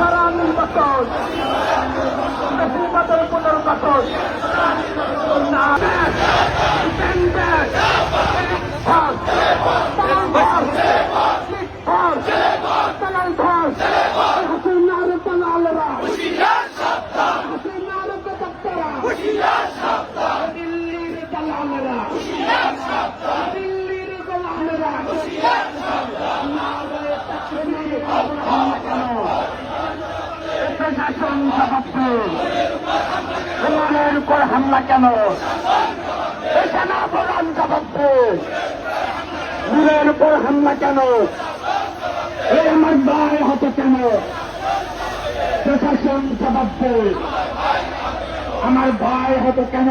সারা নির্বাচন। নির্বাচন দিল্লির দালালরা দিল্লির দালালরা নারে তাকবীর কেন প্রশাসন জবাবছে বিমানের উপর হামলা কেন সেনা উপর হামলা কেন আমার ভাই হতো কেন প্রশাসন জবাবছে আমার ভাই হতো কেন